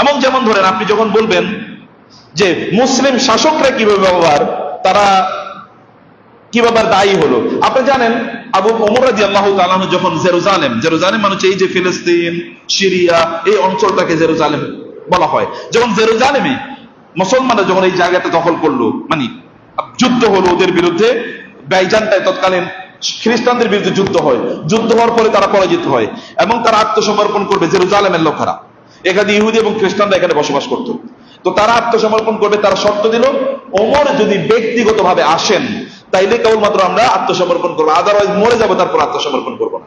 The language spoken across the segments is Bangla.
এবং যেমন ধরেন আপনি যখন বলবেন যে মুসলিম শাসকরা কীভাবে ব্যবহার, তারা কীভাবে দায়ী হলো? আপনি জানেন, আবু ওমর রাজি আল্লাহ তালাহ যখন জেরুজালেম জেরুজালেম মানে হচ্ছে এই যে ফিলিস্তিন, সিরিয়া, এই অঞ্চলটাকে জেরুজালেম বলা হয়। যখন জেরুজালেমে মুসলমানরা যখন এই জায়গাটা দখল করল মানে যুদ্ধ হলো ওদের বিরুদ্ধে, বাইজানটায় তৎকালীন খ্রিস্টানদের বিরুদ্ধে যুদ্ধ হয়। যুদ্ধ হওয়ার পরে তারা পরাজিত হয় এবং তারা আত্মসমর্পণ করবে জেরুজালেমের লোকেরা। এখানে ইহুদি এবং খ্রিস্টানরা এখানে বসবাস করত। তো তারা আত্মসমর্পণ করবে, তারা শর্ত দিল, ওমর যদি ব্যক্তিগতভাবে আসেন, তাইলে কেবলমাত্র আমরা আত্মসমর্পণ করব আদারওয়াইজ মরে যাব, তারপর আত্মসমর্পণ করব না।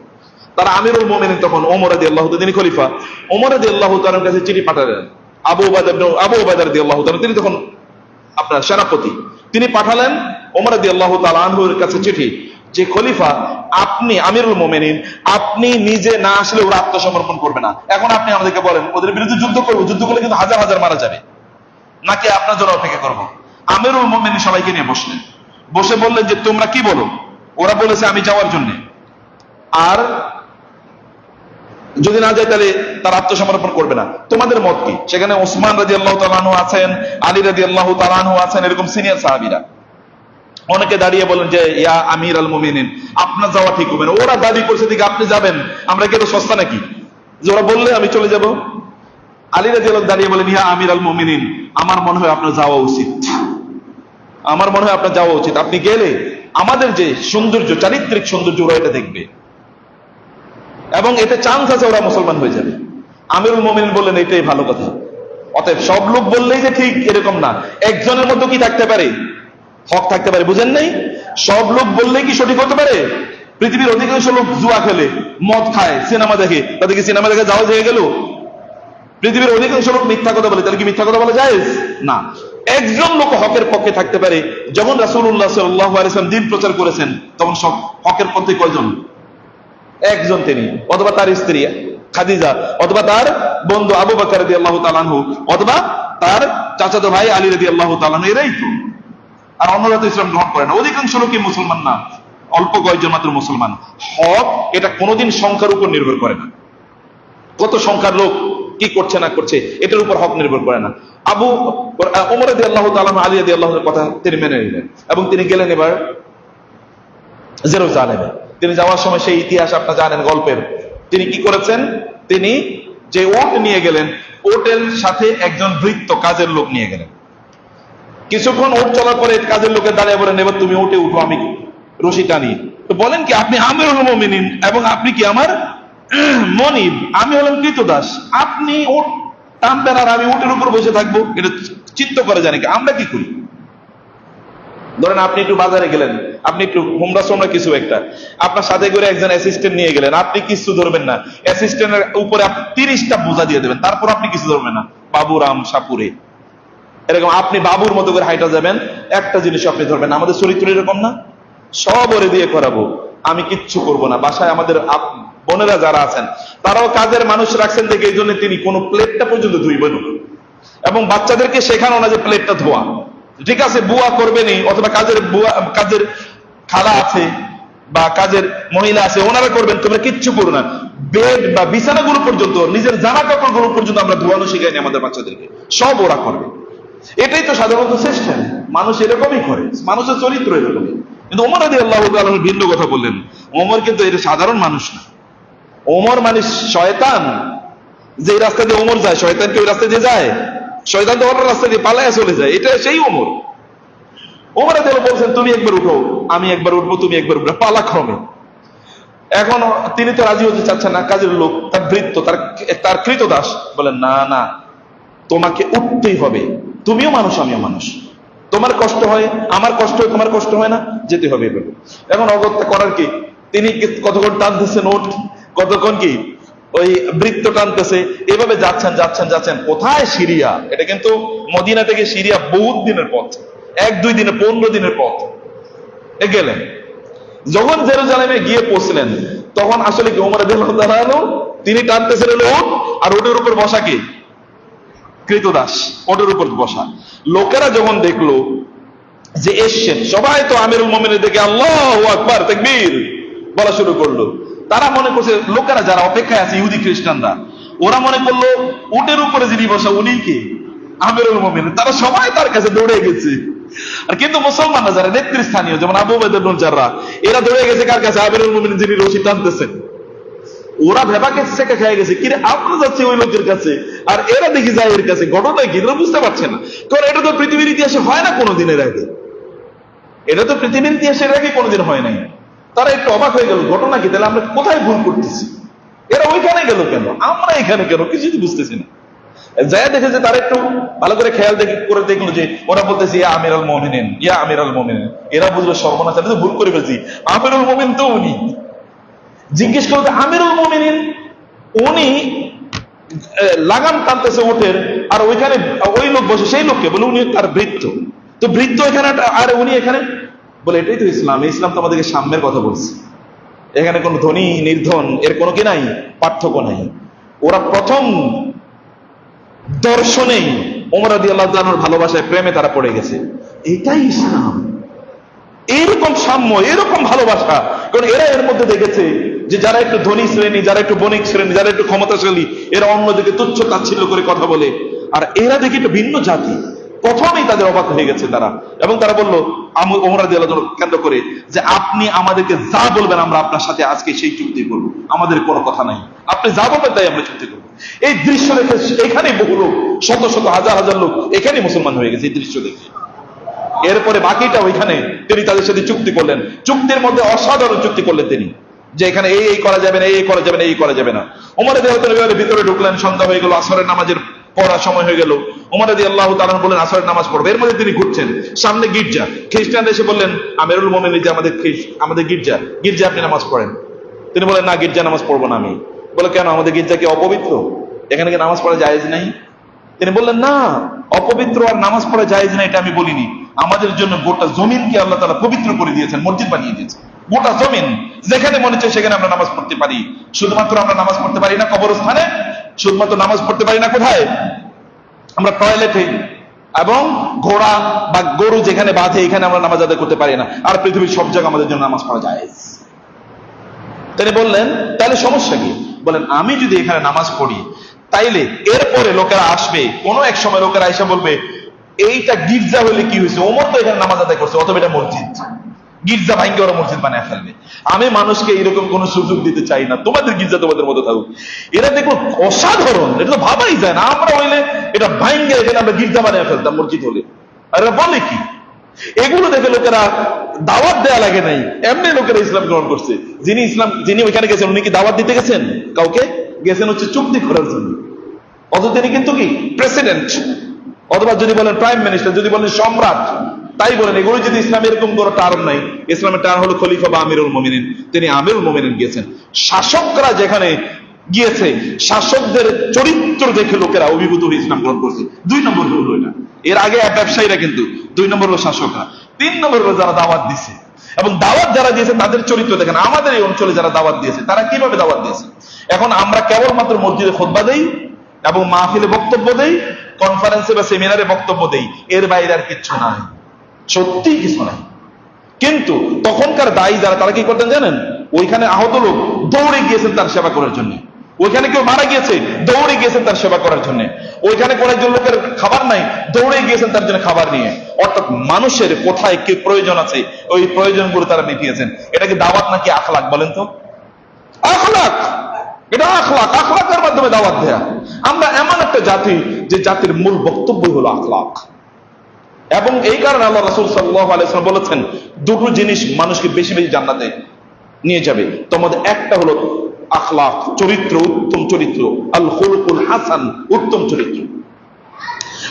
তারা আমিরুল মোমেনিন তখন ওমর আদি আল্লাহ তিনি খলিফা। ওমর আদি আল্লাহ তার কাছে চিঠি পাঠালেন। আবু উবায়দা আবু উবায়দার দি আল্লাহ তিনি তখন আপনার সেনাপতি। তিনি পাঠালেন ওমর আদি আল্লাহ তালুর কাছে চিঠি। যে খলিফা, আপনি আমিরুল মোমেনিন, আপনি নিজে না আসলে ওরা আত্মসমর্পণ করবে না। এখন আপনি আমাদেরকে বলেন, ওদের বিরুদ্ধে যুদ্ধ করব, যুদ্ধ করলে কিন্তু হাজার হাজার মারা যাবে। নাকি আপনার জন্য অপেক্ষা করব? আমিরুল মোমেনিন সবাইকে নিয়ে বসলেন। বসে বললেন যে, তোমরা কি বলো? ওরা বলেছে, আমি যাওয়ার জন্য। আর যদি না যায়, তাহলে তার আত্মসমর্পণ করবে না। তোমাদের মত কি? সেখানে ওসমান রাজি আল্লাহ তালানু আছেন, আলী রাজি আল্লাহ তালানু আছেন, এরকম সিনিয়র সাহাবিরা। অনেকে দাঁড়িয়ে বলেন যে, ইয়া আমির আল মোমিনিন, আপনার যাওয়া ঠিক হবে না। ওরা দাবি করছে, দিকে আপনি যাবেন, আমরা কি সস্তা নাকি? যে ওরা বললে, আমি চলে যাব। আলী রাজি দাঁড়িয়ে বলেন, ইয়া আমির আল মোমিনিন, আমার মনে হয় আপনার যাওয়া উচিত। আমার মনে হয় আপনার যাওয়া উচিত। আপনি গেলে আমাদের যে সৌন্দর্য, চারিত্রিক সৌন্দর্য, ওরা এটা দেখবে। এবং এতে চান্স আছে ওরা মুসলমান হয়ে যাবে। আমিরুল মোমিন বললেন, এটাই ভালো কথা। অতএব সব লোক বললেই যে ঠিক, এরকম না। একজনের মধ্যে কি থাকতে পারে? হক থাকতে পারে, বুঝেন নাই? সব লোক বললেই কি সঠিক হতে পারে? পৃথিবীর অধিকাংশ লোক জুয়া খেলে, মদ খায়, সিনেমা দেখে। তাদেরকে সিনেমা দেখে যাওয়া হয়ে গেল। পৃথিবীর অধিকাংশ লোক মিথ্যা কথা বলে, তাহলে কি মিথ্যা কথা বলা যায় না। একজন লোক হকের পক্ষে থাকতে পারে। যখন আলাইহি ওয়াসাল্লাম দিন প্রচার করেছেন, তখন সব হকের পক্ষে কয়জন? একজন তিনি, অথবা তার স্ত্রী, খাদিজা, অথবা তার বন্ধু আবু বকর অথবা তার চাচাতো ভাই আলী রাদিয়াল্লাহু আল্লাহ আনহু, এরাই তো। আর অন্যরা তো ইসলাম গ্রহণ করে না। অধিকাংশ লোকই মুসলমান না। অল্প কয়েকজন মাত্র মুসলমান। হক এটা কোনোদিন সংখ্যার উপর নির্ভর করে না। কত সংখ্যার লোক কি করছে না করছে, এটার উপর হক নির্ভর করে না। আবু ওমর আদি আল্লাহ তালাম আলী আদি আল্লাহর কথা তিনি মেনে নিলেন। এবং তিনি গেলেন এবার জেরুজালেমে। তিনি যাওয়ার সময় সেই ইতিহাস আপনার জানেন গল্পের। তিনি কি করেছেন? তিনি যে ওট নিয়ে গেলেন, ওটের সাথে একজন বৃত্ত কাজের লোক নিয়ে গেলেন। কিছুক্ষণ ওট চলার পরে কাজের লোকের দাঁড়িয়ে বলেন, এবার তুমি ওটে উঠো, আমি রশি টানি তো বলেন কি, আপনি আমিরুল মুমিনিন এবং আপনি কি আমার মনিব? আমি হলাম কৃতদাস। আপনি টানবেন আর আমি ওটের উপর বসে থাকব। এটা চিত্ত করে জানি কি, আমরা কি করি? ধরেন আপনি একটু বাজারে গেলেন, আপনি একটু হোমরা সোমরা কিছু একটা। আপনার সাথে করে একজন অ্যাসিস্ট্যান্ট নিয়ে গেলেন, আপনি কিছু ধরবেন না। অ্যাসিস্ট্যান্টের উপরে আপনি তিরিশটা বোঝা দিয়ে দেবেন, তারপর আপনি কিছু ধরবেন না। বাবুরাম সাপুরে। এরকম আপনি বাবুর মতো করে হাইটা যাবেন, একটা জিনিস আপনি ধরবেন আমাদের চরিত্র এরকম না? সব ওরে দিয়ে করাবো। আমি কিচ্ছু করব না। বাসায় আমাদের বোনেরা যারা আছেন, তারাও কাজের মানুষ রাখছেন দেখে এই জন্য তিনি কোনো প্লেটটা পর্যন্ত ধুইবেন এবং বাচ্চাদেরকে শেখানো না যে প্লেটটা ধোয়া। ঠিক আছে, বুয়া করবেনই, অথবা কাজের বুয়া কাজের খালা আছে বা কাজের মহিলা আছে, ওনারা করবেন, তোমরা কিচ্ছু করো না। বেড বা বিছানাগুলো পর্যন্ত, নিজের জামা কাপড়গুলো পর্যন্ত আমরা ধোয়ানো শিখাইনি আমাদের বাচ্চাদেরকে। সব ওরা করবে। এটাই তো সাধারণত সিস্টেম মানুষ এরকমই করে। মানুষের চরিত্র এরকমই। কিন্তু ওমর আদি আল্লাহ ভিন্ন কথা বললেন। ওমর কিন্তু এটা সাধারণ মানুষ না। ওমর মানে শয়তান। যে রাস্তা দিয়ে ওমর যায়, শয়তান কি ওই রাস্তা দিয়ে যায়? শয়তান তো অন্য রাস্তা দিয়ে পালায় চলে যায়। এটা সেই ওমর। ওমর আদি আল্লাহ বলছেন, তুমি একবার উঠো, আমি একবার উঠবো, তুমি একবার উঠবে। পালা পালাক্রমে এখন তিনি তো রাজি হতে চাচ্ছেন না, কাজের লোক, তার বৃত্ত তার তার কৃতদাস। বলেন, না না তোমাকে উঠতেই হবে। তুমিও মানুষ, আমিও মানুষ। তোমার কষ্ট হয়, আমার কষ্ট হয়, তোমার কষ্ট হয় না, যেতে হবে এভাবে। এখন অগত্যা করার কি? তিনি কতক্ষণ টানতেছে নোট? কতক্ষণ কি? ওই বৃত্ত টানতেছে। এভাবে যাচ্ছেন যাচ্ছেন যাচ্ছেন। কোথায় সিরিয়া? এটা কিন্তু মদিনা থেকে সিরিয়া বহুত দিনের পথ। এক, দুই দিনে, পনেরো দিনের পথ। এ গেলেন। যখন জেরুজালেমে গিয়ে পৌঁছলেন, তখন আসলে কি ওমর তিনি টানতেছিলেন উট আর ওটের উপর বসা কি? কৃতদাস, ওটের উপর বসা। লোকেরা যখন দেখল যে এসছেন, সবাই তো আমিরুল মোমিনের দেখে আল্লাহু আকবার, তাকবীর বলা শুরু করল। তারা মনে করছে, লোকেরা যারা অপেক্ষায় আছে, ইহুদি খ্রিস্টানরা, ওরা মনে করল, উটের উপরে যিনি বসা, উনি কি? আমিরুল মোমিন। তারা সবাই তার কাছে দৌড়ে গেছে। আর কিন্তু মুসলমানরা যারা নেতৃস্থানীয়, যেমন আবু বেদুল যারা এরা দৌড়ে গেছে কার কাছে? আমিরুল মোমিন যিনি রশি টানতেছেন। ওরা ভেবাকে সেকে খেয়ে গেছে। কিন্তু আমরা যাচ্ছি ওই লোকের কাছে। আর এরা দেখি যায় এর কাছে। ঘটনা কি? এরা বুঝতে পারছে না। কারণ এটা তো পৃথিবীর ইতিহাসে হয় না কোনোদিনের আগে। এটা তো পৃথিবীর ইতিহাসের আগে কোনোদিন হয় নাই। তারা একটু অবাক হয়ে গেল, ঘটনা কি? তাহলে আমরা কোথায় ভুল করতেছি? এরা ওইখানে গেল কেন? আমরা এখানে কেন? কিছুই বুঝতেছি না। যায় দেখে যে তারা একটু ভালো করে খেয়াল দেখে করে দেখল যে ওরা বলতেছে, ইয়া আমির আল মোমিনেন, ইয়া আমির আল মোমিনেন। এরা বুঝলো, সর্বনাশ, আমি তো ভুল করে ফেলছি। আমিরুল মোমিন তো উনি। জিজ্ঞেস করতে আমিরুল মোমিনিন, উনি লাগাম টানতেছে ওঠের আর ওইখানে, ওই লোক বসে, সেই লোককে বলে, উনি তার বৃত্ত তো বৃত্ত এখানে আর উনি এখানে বলে, এটাই তো ইসলাম ইসলাম তো আমাদেরকে সাম্যের কথা বলছে। এখানে কোনো ধনী, নির্ধন, এর কোনো কি নাই, পার্থক্য নাই। ওরা প্রথম দর্শনেই ওমরাদি আল্লাহ ভালোবাসায় প্রেমে তারা পড়ে গেছে। এটাই ইসলাম। এইরকম সাম্য, এরকম ভালোবাসা, কারণ এরা এর মধ্যে দেখেছে যে যারা একটু ধনী শ্রেণি, যারা একটু বণিক শ্রেণি, যারা একটু ক্ষমতাশালী, এরা অন্যদিকে তুচ্ছ তাচ্ছিল্য করে কথা বলে। আর এরা দেখি একটু ভিন্ন জাতি। প্রথমেই তাদের অবাক হয়ে গেছে তারা। এবং তারা বলল ওমরা দিয়ে কেন্দ্র করে যে আপনি আমাদেরকে যা বলবেন আমরা আপনার সাথে আজকে সেই চুক্তি করব। আমাদের কোনো কথা নাই। আপনি যা বলবেন তাই আমরা চুক্তি করব। এই দৃশ্য দেখে এখানে বহু লোক, শত শত হাজার হাজার লোক এখানে মুসলমান হয়ে গেছে এই দৃশ্য দেখে। এরপরে বাকিটা ওইখানে তিনি তাদের সাথে চুক্তি করলেন। চুক্তির মধ্যে অসাধারণ চুক্তি করলেন তিনি। যে এখানে এই এই করা যাবে না, এই করা যাবে না, এই করা যাবে না। উমর দেহতের ভিতরে ঢুকলেন, সন্ধ্যা হয়ে গেল, আসরের নামাজের পড়ার সময় হয়ে গেল। উমর রদি আল্লাহ তালান বললেন আসরের নামাজ পড়বে। এর মধ্যে তিনি ঘুরছেন, সামনে গির্জা। খ্রিস্টান এসে বললেন, আমিরুল মোমেন যে আমাদের আমাদের গির্জা গির্জা আপনি নামাজ পড়েন। তিনি বলেন, না, গির্জা নামাজ পড়ব না আমি। বলে, কেন, আমাদের গির্জা কি অপবিত্র? এখানে কি নামাজ পড়া জায়েজ নাই? তিনি বললেন, না, অপবিত্র আর নামাজ পড়া জায়েজ না এটা আমি বলিনি। আমাদের জন্য গোটা জমিনকে আল্লাহ তালা পবিত্র করে দিয়েছেন, মসজিদ বানিয়ে দিয়েছেন। গোটা জমিন যেখানে মনে হচ্ছে সেখানে আমরা নামাজ পড়তে পারি। শুধুমাত্র আমরা নামাজ পড়তে পারি না কবরস্থানে, শুধুমাত্র নামাজ পড়তে পারি না কোথায়? আমরা টয়লেটে এবং ঘোড়া বা গরু যেখানে বাঁধে, এখানে আমরা নামাজ আদায় করতে পারি না। আর পৃথিবীর সব জায়গায় আমাদের জন্য নামাজ পড়া যায়। তিনি বললেন, তাহলে সমস্যা কি? বলেন, আমি যদি এখানে নামাজ পড়ি, তাইলে এরপরে লোকেরা আসবে, কোনো এক সময় লোকেরা এসে বলবে, এইটা গির্জা হলে কি হয়েছে? ওমর তো এখানে নামাজ আদায় করছে, অথবা এটা মসজিদ। গির্জা ভাঙ্গে ওরা মসজিদ বানায় ফেলবে। আমি মানুষকে এরকম কোন সুযোগ দিতে চাই না। তোমাদের গির্জা তোমাদের মতো থাকুক। এরা দেখো অসাধারণ। এটা তো ভাবাই যায় না। আমরা হইলে এটা ভাঙ্গে এখানে আমরা গির্জা বানিয়ে ফেলতাম মসজিদ হলে। আর বলে কি? এগুলো দেখে লোকেরা দাওয়াত দেয়া লাগে নাই। এমনি লোকেরা ইসলাম গ্রহণ করছে। যিনি ইসলাম, যিনি ওইখানে গেছেন, উনি কি দাওয়াত দিতে গেছেন? কাউকে? গেছেন হচ্ছে চুক্তি করার জন্য। অথচ তিনি কিন্তু কি? প্রেসিডেন্ট অথবা যদি বলেন প্রাইম মিনিস্টার যদি বলেন সম্রাট তাই বলেন, এগুলো যদি ইসলাম এরকম কোনো টার্ম নাই। ইসলামের টার্ম হলো খলিফা বা আমিরুল মোমিনিন। তিনি আমিরুল মোমিনিন গিয়েছেন। শাসকরা যেখানে গিয়েছে, শাসকদের চরিত্র দেখে লোকেরা অভিভূত হয়ে ইসলাম গ্রহণ করছে। দুই নম্বর হলো এটা। এর আগে ব্যবসায়ীরা কিন্তু দুই নম্বর হলো শাসকরা, তিন নম্বর হলো যারা দাওয়াত দিছে। এবং দাওয়াত যারা দিয়েছে, তাদের চরিত্র দেখেন, আমাদের এই অঞ্চলে যারা দাওয়াত দিয়েছে, তারা কীভাবে দাওয়াত দিয়েছে? এখন আমরা কেবলমাত্র মসজিদে খোদবা দেই এবং মাহফিলে বক্তব্য দেই কনফারেন্সে বা সেমিনারে বক্তব্য দেই। এর বাইরে আর কিচ্ছু নাই। সত্যি কিছু নাই। কিন্তু তখনকার দায়ী যারা, তারা কি করতেন জানেন? ওইখানে আহত লোক দৌড়ে গিয়েছেন তার সেবা করার জন্য। ওইখানে কেউ মারা গিয়েছে, দৌড়ে গিয়েছেন তার সেবা করার জন্য। ওইখানে কোন একজন লোকের খাবার নাই, দৌড়ে গিয়েছেন তার জন্য খাবার নিয়ে। অর্থাৎ মানুষের কোথায় কি প্রয়োজন আছে, ওই প্রয়োজনগুলো তারা মিটিয়েছেন। এটা কি দাওয়াত নাকি আখলাক বলেন তো? আখলাক! এটা আখলাক। আখলাকের মাধ্যমে দাওয়াত দেয়া। আমরা এমন একটা জাতি যে জাতির মূল বক্তব্য হলো আখলাক। এবং এই কারণে আল্লাহ রাসুল সাল্লাহ আলাইসালাম বলেছেন, দুটো জিনিস মানুষকে বেশি বেশি জান্নাতে নিয়ে যাবে। তোমাদের একটা হলো আখলাক চরিত্র উত্তম চরিত্র। আল হুলকুল হাসান, উত্তম চরিত্র।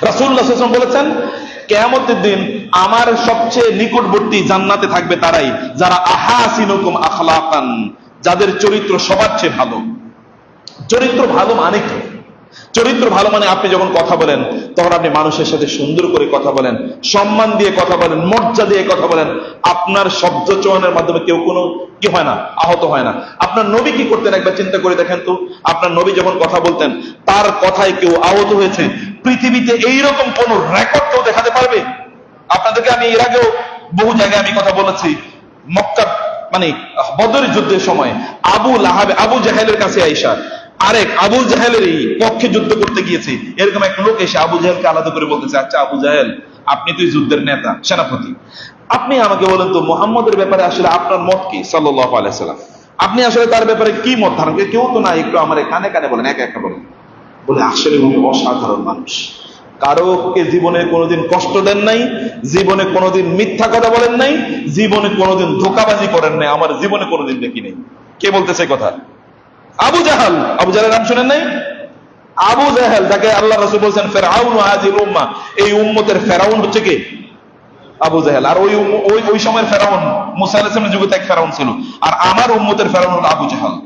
রাসুল্লাহ বলেছেন, কেয়ামতের দিন আমার সবচেয়ে নিকটবর্তী জান্নাতে থাকবে তারাই, যারা আহাসিনুকুম যাদের চরিত্র সবার চেয়ে ভালো। চরিত্র ভালো মানে কি? চরিত্র ভালো মানে আপনি যখন কথা বলেন, তখন আপনি মানুষের সাথে সুন্দর করে কথা বলেন, সম্মান দিয়ে কথা বলেন, মর্যাদা দিয়ে কথা বলেন, আপনার শব্দ চয়নের মাধ্যমে কেউ কোনো কি হয় না, আহত হয় না। আপনার নবী কি করতেন একবার চিন্তা করে দেখেন তো? আপনার নবী যখন কথা বলতেন, তার কথায় কেউ আহত হয়েছে। পৃথিবীতে এইরকম কোন রেকর্ড কেউ দেখাতে পারবে? আপনাদেরকে আমি এর আগেও বহু জায়গায় আমি কথা বলেছি। মক্কা মানে বদর যুদ্ধের সময় আবু লাহাবে, আবু জাহেলের কাছে আইসা আরেক আবু জাহেলেরই পক্ষে যুদ্ধ করতে গিয়েছে। এরকম এক লোক এসে আবু জাহেলকে আলাদা করে বলতেছে আচ্ছা আবু জাহেল, আপনি তুই যুদ্ধের নেতা, সেনাপতি। আপনি আমাকে বলেন তো মোহাম্মদের ব্যাপারে আসলে আপনার মত কি? আলাইসাল্লাম আপনি আসলে তার ব্যাপারে কি মত ধারণ? কেউ তো না একটু আমার কানে কানে বলেন, একা একা বলেন। বলে, আসলে উনি অসাধারণ মানুষ। কারোকে জীবনে কোনোদিন কষ্ট দেন নাই, জীবনে কোনোদিন মিথ্যা কথা বলেন নাই, জীবনে কোনোদিন ধোকাবাজি করেন নাই, আমার জীবনে কোনোদিন দেখি নাই। কে বলতেছে কথা? আবু জাহাল। আবু জাহালের নাম শুনেন নাই? আবু জাহাল, যাকে আল্লাহ রসুল বলছেন ফেরাউন হাজির উম্মা। এই উম্মতের ফেরাউন হচ্ছে কে? আবু জাহেল। আর ওই ওই ওই সময়ের ফেরাউন মুসা যুগে এক ফেরাউন ছিল। আর আমার উম্মতের ফেরাউন হলো আবু জাহাল।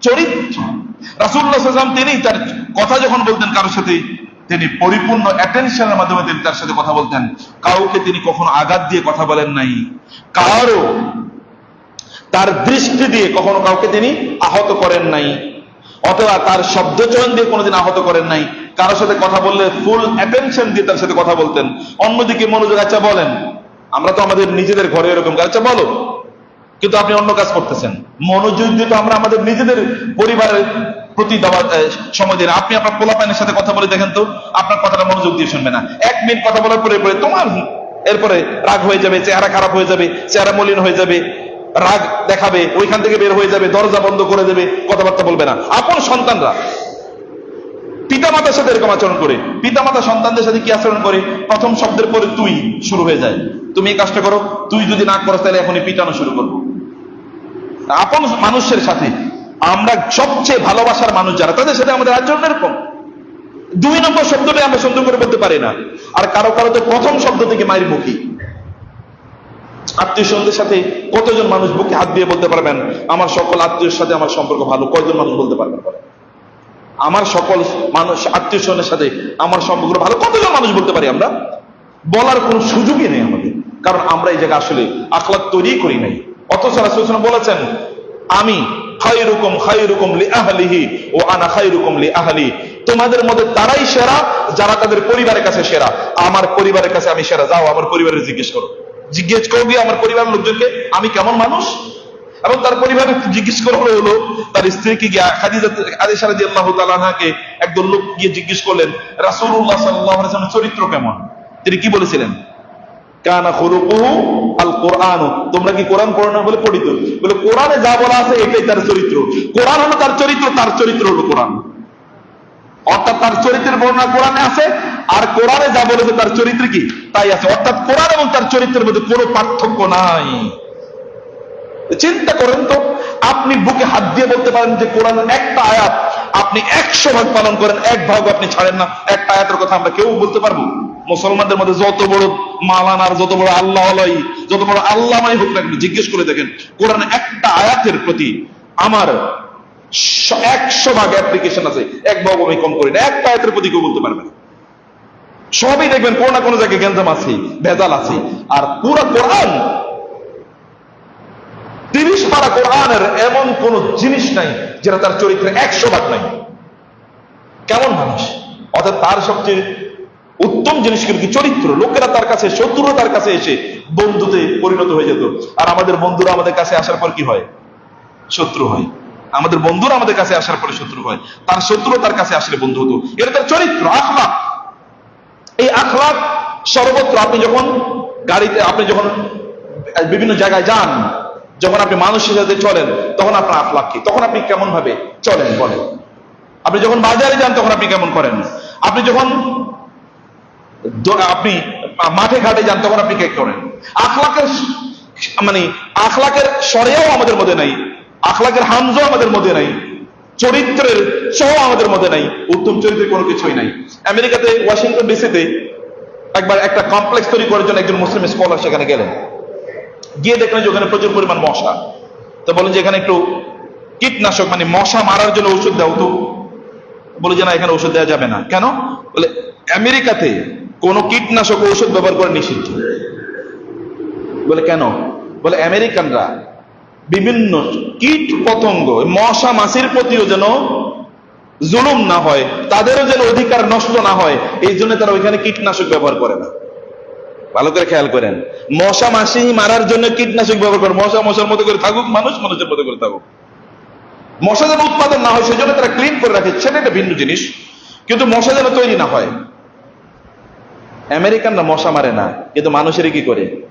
চরিত্র। সাল্লাল্লাহু তিনি তার কথা যখন বলতেন কারোর সাথে, তিনি পরিপূর্ণ অ্যাটেনশনের মাধ্যমে তিনি তার সাথে কথা বলতেন। কাউকে তিনি কখনো আঘাত দিয়ে কথা বলেন নাই। কারও তার দৃষ্টি দিয়ে কখনো কাউকে তিনি আহত করেন নাই। অথবা তার শব্দচয়ন দিয়ে কোনোদিন আহত করেন নাই। কারোর সাথে কথা বললে ফুল অ্যাটেনশন দিয়ে তার সাথে কথা বলতেন। অন্যদিকে মনোযোগ আচ্ছা বলেন, আমরা তো আমাদের নিজেদের ঘরে এরকম আচ্ছা বলো, কিন্তু আপনি অন্য কাজ করতেছেন। মনোযোগ দিয়ে তো আমরা আমাদের নিজেদের পরিবারের প্রতি সময় দিন আপনি আপনার পোলা পোলাপানের সাথে কথা বলে দেখেন তো, আপনার কথাটা মনোযোগ দিয়ে শুনবে না। এক মিনিট কথা বলার পরে পরে তোমার এরপরে রাগ হয়ে যাবে, চেহারা খারাপ হয়ে যাবে, চেহারা মলিন হয়ে যাবে। রাগ দেখাবে, ওইখান থেকে বের হয়ে যাবে, দরজা বন্ধ করে দেবে, কথাবার্তা বলবে না। আপন সন্তানরা, পিতামাতার সাথে এরকম আচরণ করে। পিতামাতা সন্তানদের সাথে কি আচরণ করে? প্রথম শব্দের পরে তুই শুরু হয়ে যায়। তুমি এই কাজটা করো, তুই যদি না করো তাহলে এখনই পিটানো শুরু করব। আপন মানুষের সাথে, আমরা সবচেয়ে ভালোবাসার মানুষ যারা, তাদের সাথে আমাদের আচরণ এরকম। দুই নম্বর শব্দটাই আমরা সুন্দর করে বলতে পারি না। আর কারও কারও তো প্রথম শব্দ থেকে মায়ের মুখী। আত্মীয় স্বজনদের সাথে কতজন মানুষ বুকে হাত দিয়ে বলতে পারবেন, আমার সকল আত্মীয়ের সাথে আমার সম্পর্ক ভালো কয়জন মানুষ বলতে পারবেন আমার সকল মানুষ, আত্মীয় স্বজনের সাথে আমার সম্পর্ক ভালো কতজন মানুষ বলতে পারি আমরা? বলার কোনো সুযোগই নেই আমাদের, কারণ আমরা এই জায়গায় আসলে আখলাক তৈরি করি নাই। অথচ রাসূল বলেছেন, আমি খায়রুকুম খায়রুকুম লি আহলিহি ও আনা খায়রুকুম লি আহলি তোমাদের মধ্যে তারাই সেরা, যারা তাদের পরিবারের কাছে সেরা। আমার পরিবারের কাছে আমি সেরা, যাও আমার পরিবারের জিজ্ঞেস করো। জিজ্ঞেস করো গিয়ে আমার পরিবারের লোকজনকে, আমি কেমন মানুষ? এবং তার পরিবারে জিজ্ঞেস করা হলো তার স্ত্রীকে গিয়ে একদল লোক গিয়ে জিজ্ঞেস করলেন সাল্লাল্লাহু চরিত্র কেমন? তিনি কি বলেছিলেন? কানা খুলুকুহু আল কোরআন। তোমরা কি কোরআন পড়ো বলে পড়িত? বলে, কোরআনে যা বলা আছে এটাই তার চরিত্র। কোরআন হলো তার চরিত্র তার চরিত্র হলো কোরআন। অর্থাৎ তার চরিত্রের বর্ণনা কোরআনে আছে, আর কোরআনে যা বলেছে তার চরিত্র কি? তাই আছে। অর্থাৎ কোরআন এবং তার চরিত্রের মধ্যে কোনো পার্থক্য নাই। চিন্তা করেন তো, আপনি বুকে হাত দিয়ে বলতে পারেন যে কোরআনের একটা আয়াত আপনি একশো ভাগ পালন করেন, এক ভাগ আপনি ছাড়েন না। একটা আয়াতের কথা আমরা কেউ বলতে পারব? মুসলমানদের মধ্যে যত বড় মালানার, যত বড় আল্লাহ যত বড় আল্লামাই হোক না জিজ্ঞেস করে দেখেন, কোরআনে একটা আয়াতের প্রতি আমার একশো ভাগ অ্যাপ্লিকেশন আছে। এক ভাগ আমি কম করি না। একটা আয়াতের প্রতি কেউ বলতে পারবে না। সবই দেখবেন, কোনো না কোনো জায়গায় গেঞ্জাম আছে, ভেজাল আছে। আর পুরো কোরআন, তিরিশ পারা কোরআনের এমন কোন জিনিস নাই যেটা তার চরিত্রে একশো ভাগ নাই। কেমন মানুষ? অর্থাৎ তার সবচেয়ে উত্তম জিনিস কিন্তু চরিত্র। লোকেরা তার কাছে, শত্রুরা তার কাছে এসে বন্ধুতে পরিণত হয়ে যেত। আর আমাদের বন্ধুরা আমাদের কাছে আসার পর কি হয়? শত্রু হয়। আমাদের বন্ধুরা আমাদের কাছে আসার পরে শত্রু হয়। তার শত্রু তার কাছে আসলে বন্ধু হতো। এটা তার চরিত্র, আখলাক। এই আখলাক সর্বত্র আপনি যখন গাড়িতে, আপনি যখন বিভিন্ন জায়গায় যান, যখন আপনি মানুষের সাথে চলেন, তখন আপনার আখলাক কি? তখন আপনি কেমন ভাবে চলেন বলেন? আপনি যখন বাজারে যান, তখন আপনি কেমন করেন? আপনি যখন আপনি মাঠে ঘাটে যান, তখন আপনি কে করেন? আখলাকের মানে আখলাকের সরেও আমাদের মধ্যে নাই। আখলাকের হামজও আমাদের মধ্যে নাই, চরিত্রের সহ আমাদের মধ্যে নাই, উত্তম চরিত্রের কোনো কিছুই নাই। আমেরিকাতে, ওয়াশিংটন ডিসিতে একবার একটা কমপ্লেক্স তৈরি করার জন্য একজন মুসলিম স্কলার সেখানে গেলেন। গিয়ে দেখলেন যে ওখানে প্রচুর পরিমাণ মশা। তো বলেন যে, এখানে একটু কীটনাশক মানে মশা মারার জন্য ওষুধ দাও তো। বলে, যে না, এখানে ওষুধ দেওয়া যাবে না। কেন? বলে, আমেরিকাতে কোনো কীটনাশক ওষুধ ব্যবহার করে নিষিদ্ধ। বলে, কেন? বলে, আমেরিকানরা বিভিন্ন কীট পতঙ্গ, মশা, মাছির প্রতিও যেন জুলুম না হয়, তাদেরও যেন অধিকার নষ্ট না হয়, এই জন্য তারা ওইখানে কীটনাশক ব্যবহার করে না। ভালো করে খেয়াল করেন। মশা মাসি মারার জন্য কীটনাশক ব্যবহার করে, মশা মশার মতো করে থাকুক, মানুষ মানুষের মতো করে থাকুক। মশা যেন উৎপাদন না হয় সেই জন্য তারা ক্লিন করে রাখে, সেটা একটা ভিন্ন জিনিস। কিন্তু মশা যেন তৈরি না হয়। আমেরিকানরা মশা মারে না, কিন্তু মানুষের কি করে?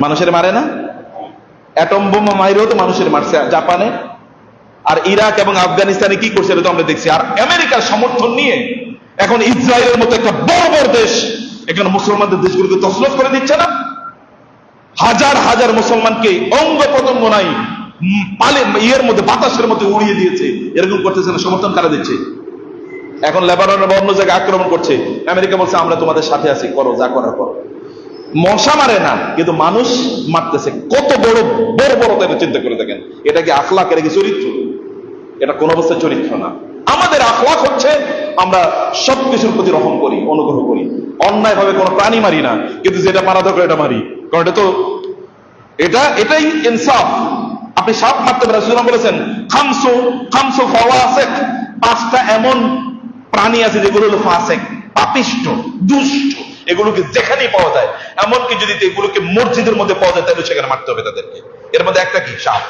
মানুষের মারে না? অ্যাটম বোমা মাইরেও তো মানুষের মারছে। জাপানে? আর ইরাক এবং আফগানিস্তানে কি করছে এটা তো আমরা দেখছি। আর আমেরিকার সমর্থন নিয়ে এখন ইসরায়েলের মতো একটা বড় বড় দেশ এখানে মুসলমানদের দেশগুলোকে তসলফ করে দিচ্ছে না? হাজার হাজার মুসলমানকে অঙ্গ প্রত্যঙ্গ নাই পালে, ইয়ের মধ্যে, বাতাসের মধ্যে উড়িয়ে দিয়েছে। এরকম করতেছে না, সমর্থন কারা দিচ্ছে? এখন লেবাননের অন্য জায়গায় আক্রমণ করছে। আমেরিকা বলছে, আমরা তোমাদের সাথে আছি, করো, যা করার করো। মশা মারে না, কিন্তু মানুষ মারতেছে। কত বড় বড় বড় তাদের চিন্তা করে দেখেন। এটা কি আখলাক, এটা কি চরিত্র? এটা কোন অবস্থায় চরিত্র না। আমাদের আখলাক হচ্ছে আমরা সবকিছুর প্রতি রহম করি, অনুগ্রহ করি। অন্যায় ভাবে কোনো প্রাণী মারি না, কিন্তু যেটা মারা দরকার এটা মারি। কারণ এটা তো, এটা, এটাই ইনসাফ। আপনি সাপ মারতে পারেন, সুতরাং বলেছেন, খামসু খামসু ফাওয়াসেক, পাঁচটা এমন প্রাণী আছে যেগুলো হলো ফাসেক, পাপিষ্ট, দুষ্ট। এগুলোকে যেখানেই পাওয়া যায়, এমনকি যদি এগুলোকে মসজিদের মধ্যে পাওয়া যায়, তাহলে সেখানে মারতে হবে তাদেরকে। এর মধ্যে একটা কি? সাপ।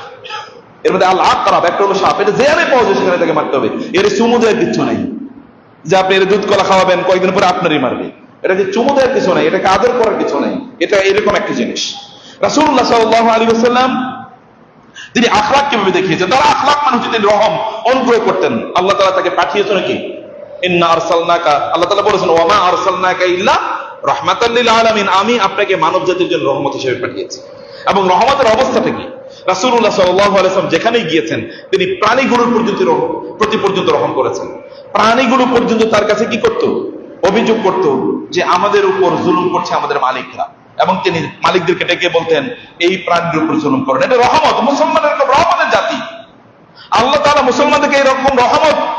এর মধ্যে আল্লাহ খারাপ একটা হলো সাপ। এটা যেখানে পাওয়া যায়, সেখানে তাকে মারতে হবে। এর চুমু কিচ্ছু নাই। যে আপনি এর দুধ কলা খাওয়াবেন, কয়েকদিন পরে আপনারই মারবে। এটাকে চুমু দেওয়ার কিছু নাই? এটাকে আদর করার কিছু নাই। এটা এরকম একটা জিনিস। রাসূলুল্লাহ সাল্লাল্লাহু আলাইহি ওয়াসাল্লাম, তিনি আখলাক কীভাবে দেখিয়েছেন? তারা আখলাক মানুষ তিনি রহম, অনুগ্রহ করতেন। আল্লাহ তাআলা তাকে পাঠিয়েছেন নাকি ইন্না আরসালনাকা, আল্লাহ তাআলা বলেছেন, ওয়া মা আরসালনাকা ইল্লা রাহমাতাল লিল আলামিন, আমি আপনাকে মানব জাতির জন্য রহমত হিসেবে পাঠিয়েছি। এবং রহমতের অবস্থাটা কি রাসূলুল্লাহ সাল্লাল্লাহু আলাইহি যেখানেই গিয়েছেন, তিনি প্রাণীগুলোর পর্যন্ত প্রতি পর্যন্ত রহম করেছেন। প্রাণীগুলো পর্যন্ত তার কাছে কি করত? অভিযোগ করত যে আমাদের উপর জুলুম করছে আমাদের মালিকরা। এবং তিনি মালিকদেরকে ডেকে বলতেন, এই প্রাণীর উপর জুলুম করেন এটা রহমত, মুসলমানের রহমতের জাতি। আল্লাহ তাআলা মুসলমানদেরকে এরকম রহমত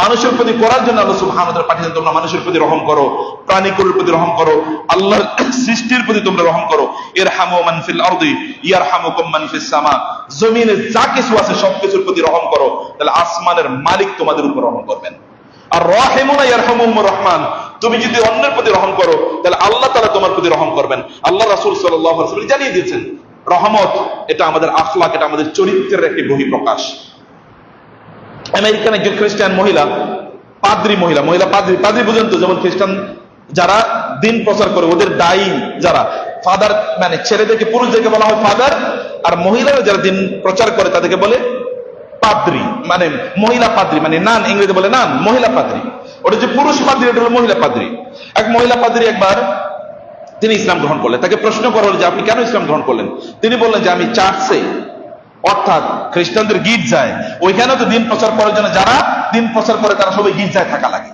মানুষের প্রতি করার জন্য আল্লাহ সুবহানাহু ওয়া পাঠিয়েছেন, তোমরা মানুষের প্রতি রহম করো, প্রাণীকুলের প্রতি রহম করো, আল্লাহর সৃষ্টির প্রতি তোমরা রহম করো। ইরহামু মান ফিল আরদি, ইয়ারহামুকুম মান ফিস সামা। জমিনে যা কিছু আছে, সবকিছুর প্রতি রহম করো, তাহলে আসমানের মালিক তোমাদের উপর রহম করবেন। আর রহিমুনা ইয়ারহামুহুমুর রহমান, তুমি যদি অন্যের প্রতি রহম করো, তাহলে আল্লাহ তাআলা তোমার প্রতি রহম করবেন। আল্লাহ রাসূল ওয়াসাল্লাম জানিয়ে দিয়েছেন, রহমত এটা আমাদের আখলাক, এটা আমাদের চরিত্রের একটি বহিঃপ্রকাশ। আমেরিকান একজন খ্রিস্টান মহিলা, পাদ্রি মহিলা মহিলা পাদ্রি পাদ্রি বুঝেন তো যেমন খ্রিস্টান যারা দিন প্রচার করে, ওদের দায়ী যারা ফাদার মানে ছেলেদেরকে, পুরুষদেরকে বলা হয় ফাদার আর মহিলারা যারা দিন প্রচার করে, তাদেরকে বলে পাদ্রি মানে মহিলা পাদ্রি মানে নান ইংরেজি বলে নান, মহিলা পাদ্রি। ওটা যে পুরুষ পাদ্রি ওটা হলো মহিলা পাদ্রি। এক মহিলা পাদ্রি একবার তিনি ইসলাম গ্রহণ করলেন। তাকে প্রশ্ন করা হলো যে, আপনি কেন ইসলাম গ্রহণ করলেন? তিনি বললেন যে, আমি চার্চে অর্থাৎ খ্রিস্টানদের গির্জায়, ওইখানে তো দিন প্রচার করার জন্য যারা, দিন প্রচার করে তারা সবাই গির্জায় থাকা লাগে।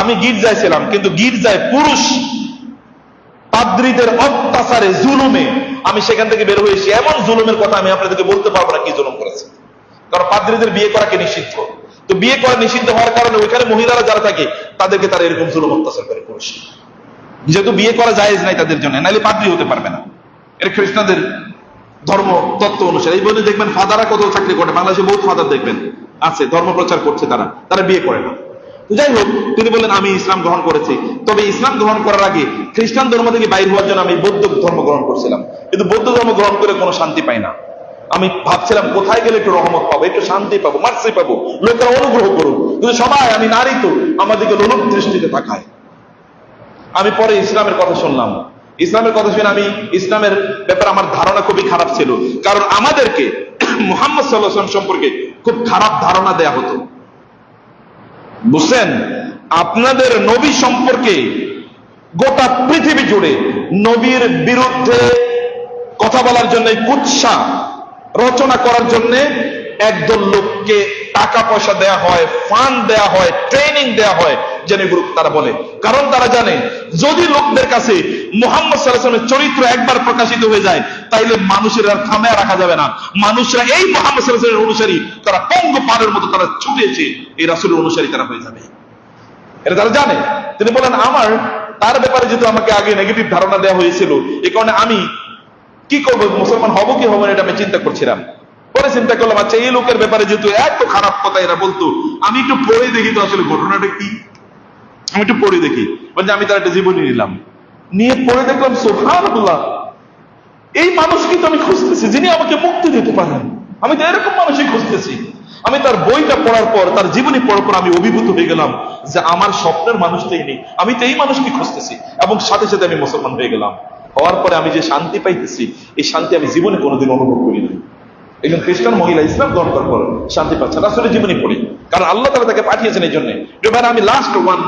আমি গির্জায় ছিলাম, কিন্তু গির্জায় পুরুষ পাদ্রীদের অত্যাচারে, জুলুমে আমি সেখান থেকে বের হয়েছি। এমন জুলুমের কথা আমি আপনাদেরকে বলতে পারব না কি জুলুম করেছে। কারণ পাদ্রীদের বিয়ে করাকে নিষিদ্ধ? তো বিয়ে করা নিষিদ্ধ হওয়ার কারণে ওইখানে মহিলারা যারা থাকে, তাদেরকে তারা এরকম জুলুম অত্যাচার করে পুরুষ। যেহেতু বিয়ে করা জায়েজ নাই তাদের জন্য, নাহলে পাদ্রী হতে পারবে না। এর খ্রিস্টানদের ধর্ম, তত্ত্ব অনুসারে। এই বলে দেখবেন ফাদারা কত চাকরি করে, বাংলাদেশে বহুত ফাদার দেখবেন। আছে, ধর্ম প্রচার করছে তারা তারা বিয়ে করে না। যাই হোক, তিনি বললেন, আমি ইসলাম গ্রহণ করেছি। তবে ইসলাম গ্রহণ করার আগে খ্রিস্টান ধর্ম থেকে বাইর হওয়ার জন্য আমি বৌদ্ধ ধর্ম গ্রহণ করছিলাম। কিন্তু বৌদ্ধ ধর্ম গ্রহণ করে কোনো শান্তি পাই না। আমি ভাবছিলাম, কোথায় গেলে একটু রহমত পাবো, একটু শান্তি পাবো, মার্সি পাবো, লোকেরা অনুগ্রহ করুক। কিন্তু সবাই, আমি নারী তো আমাদেরকে লোলুপ দৃষ্টিতে তাকায়। আমি পরে ইসলামের কথা শুনলাম। ইসলামের কথা শুনে আমি ইসলামের ব্যাপারে আমার ধারণা খুবই খারাপ ছিল। কারণ আমাদেরকে মোহাম্মদ সাল্লাহাম সম্পর্কে খুব খারাপ ধারণা দেয়া হতো। বুঝছেন? আপনাদের নবী সম্পর্কে গোটা পৃথিবী জুড়ে নবীর বিরুদ্ধে কথা বলার জন্য, কুৎসা রচনা করার জন্য একদল লোককে টাকা পয়সা দেয়া হয়, ফান্ড দেয়া হয়, ট্রেনিং দেয়া হয়। যেন এগুলো তারা বলে। কারণ তারা জানে, যদি লোকদের কাছে মোহাম্মদ সাল্লাহামের চরিত্র একবার প্রকাশিত হয়ে যায়, তাইলে মানুষের আর থামে রাখা যাবে না। মানুষরা এই মোহাম্মদ সাল্লাহামের অনুসারী, তারা পঙ্গ পানের মতো তারা ছুটে এসে এই রাসুলের অনুসারী তারা হয়ে যাবে। এটা তারা জানে। তিনি বলেন, আমার, তার ব্যাপারে যেহেতু আমাকে আগে নেগেটিভ ধারণা দেওয়া হয়েছিল এই কারণে আমি কি করব, মুসলমান হব কি হব এটা আমি চিন্তা করছিলাম। পরে চিন্তা করলাম আচ্ছা এই লোকের ব্যাপারে যেহেতু এত খারাপ কথা এরা বলতো, আমি একটু পড়ে দেখি তো আসলে ঘটনাটা কি? আমি একটু পড়ে দেখি। বলছে, আমি তার একটা জীবনী নিলাম। নিয়ে পড়ে দেখলাম সোফানুল্লাহ এই মানুষকে তো আমি খুঁজতেছি, যিনি আমাকে মুক্তি দিতে পারেন। আমি তো এরকম মানুষই খুঁজতেছি। আমি তার বইটা পড়ার পর, তার জীবনী পড়ার পর আমি অভিভূত হয়ে গেলাম যে আমার স্বপ্নের মানুষটাই নেই। আমি তো এই মানুষকে খুঁজতেছি এবং সাথে সাথে আমি মুসলমান হয়ে গেলাম। হওয়ার পরে আমি যে শান্তি পাইতেছি, এই শান্তি আমি জীবনে কোনোদিন অনুভব করি না একজন খ্রিস্টান মহিলা ইসলাম গ্রহণ করার পর শান্তি পাচ্ছে। রাসুলের জীবনী পড়ি। কারণ আল্লাহ তালা তাকে পাঠিয়েছেন এই জন্য আমি লাস্ট ওয়ান